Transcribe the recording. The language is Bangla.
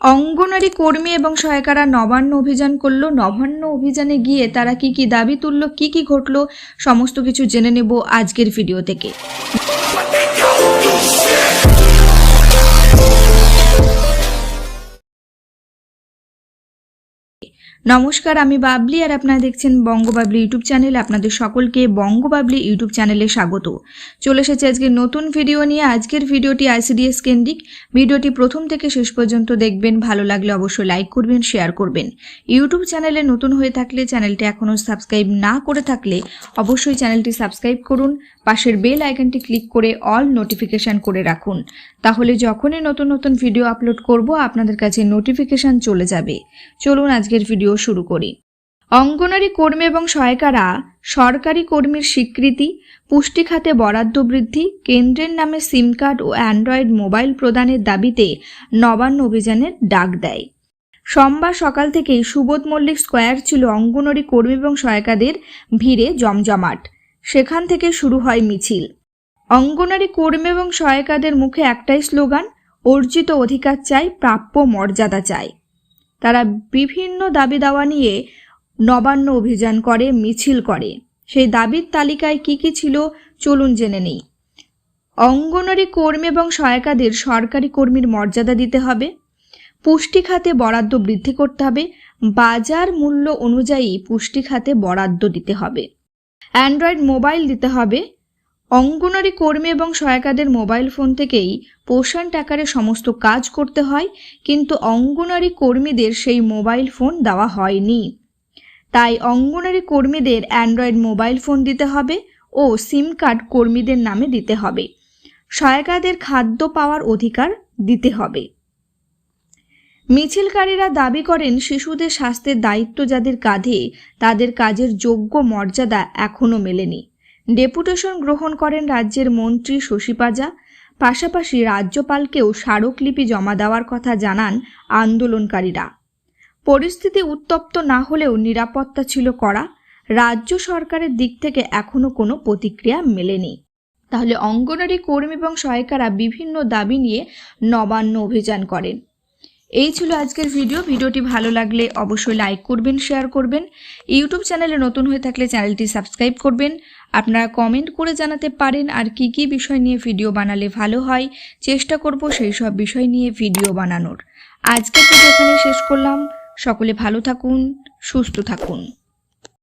অঙ্গনারী কর্মী এবং সহায়িকারা নবান্ন অভিযান করল। নবান্ন অভিযানে গিয়ে তারা কি কি দাবি তুললো, কি কি ঘটলো, সমস্ত কিছু জেনে নেব আজকের ভিডিও থেকে। নমস্কার, আমি বাবলি আর আপনারা দেখছেন বঙ্গবাবলি ইউটিউব চ্যানেল। আপনাদের সকলকে বঙ্গবাবলি ইউটিউব চ্যানেলে স্বাগত। চলে এসেছে আজকে নতুন ভিডিও নিয়ে। আজকের ভিডিওটি আইসিডিএস কেন্দ্রিক। ভিডিওটি প্রথম থেকে শেষ পর্যন্ত দেখবেন। ভালো লাগলে অবশ্যই লাইক করবেন, শেয়ার করবেন। ইউটিউব চ্যানেলে নতুন হয়ে থাকলে চ্যানেলটি এখনও সাবস্ক্রাইব না করে থাকলে অবশ্যই চ্যানেলটি সাবস্ক্রাইব করুন। পাশের বেল আইকনটি ক্লিক করে অল নোটিফিকেশন করে রাখুন। তাহলে যখনই নতুন নতুন ভিডিও আপলোড করব, আপনাদের কাছে নোটিফিকেশন চলে যাবে। চলুন আজকের ভিডিও শুরু করি। অঙ্গনারী কর্মী এবং সহায়িকারা সরকারি কর্মীর স্বীকৃতি, পুষ্টি খাতে বরাদ্দ বৃদ্ধি, কেন্দ্রের নামে সিম কার্ড ও অ্যান্ড্রয়েড মোবাইল প্রদানের দাবিতে নবান্ন অভিযানের ডাক দেয়। সোমবার সকাল থেকেই সুবোধ মল্লিক স্কোয়ার ছিল অঙ্গনওয়াড়ি কর্মী এবং সহায়িকাদের ভিড়ে জমজমাট। সেখান থেকে শুরু হয় মিছিল। অঙ্গনারী কর্মী এবং সহায়িকাদের মুখে একটাই স্লোগান, অর্জিত অধিকার চাই, প্রাপ্য মর্যাদা চাই। তারা বিভিন্ন দাবি দাওয়া নিয়ে নবান্ন অভিযান করে, মিছিল করে। সেই দাবির তালিকায় কি কি ছিল চলুন জেনে নেই। অঙ্গনওয়াড়ি কর্মী এবং সহায়িকাদের সরকারি কর্মীর মর্যাদা দিতে হবে। পুষ্টি খাতে বরাদ্দ বৃদ্ধি করতে হবে। বাজার মূল্য অনুযায়ী পুষ্টি খাতে বরাদ্দ দিতে হবে। অ্যান্ড্রয়েড মোবাইল দিতে হবে। অঙ্গনারী কর্মী এবং সহায়িকাদের মোবাইল ফোন থেকেই পোষণ আকারে সমস্ত কাজ করতে হয়, কিন্তু অঙ্গনারী কর্মীদের সেই মোবাইল ফোন দেওয়া হয়নি। তাই অঙ্গনারী কর্মীদের অ্যান্ড্রয়েড মোবাইল ফোন দিতে হবে ও সিম কার্ড কর্মীদের নামে দিতে হবে। সহায়িকাদের খাদ্য পাওয়ার অধিকার দিতে হবে। মিছিলকারীরা দাবি করেন, শিশুদের স্বাস্থ্যের দায়িত্ব যাদের কাঁধে, তাদের কাজের যোগ্য মর্যাদা এখনও মেলেনি। ডেপুটেশন গ্রহণ করেন রাজ্যের মন্ত্রী শশী পাজা। পাশাপাশি রাজ্যপালকেও স্মারকলিপি জমা দেওয়ার কথা জানান আন্দোলনকারীরা। পরিস্থিতি উত্তপ্ত না হলেও নিরাপত্তা ছিল করা রাজ্য সরকারের দিক থেকে এখনও কোনো প্রতিক্রিয়া মেলেনি। তাহলে অঙ্গনারী কর্মী এবং সহায়িকারা বিভিন্ন দাবি নিয়ে নবান্ন অভিযান করেন। এই ছিল আজকের ভিডিও ভিডিওটি ভালো লাগলে অবশ্যই লাইক করবেন শেয়ার করবেন। ইউটিউব চ্যানেলে নতুন হয়ে থাকলে চ্যানেলটি সাবস্ক্রাইব করবেন। আপনারা কমেন্ট করে জানাতে পারেন আর কি কি বিষয় নিয়ে ভিডিও বানালে ভালো হয়। চেষ্টা করব সেই সব বিষয় নিয়ে ভিডিও বানানোর। আজকে ভিডিও এখানে শেষ করলাম। সকলে ভালো থাকুন, সুস্থ থাকুন।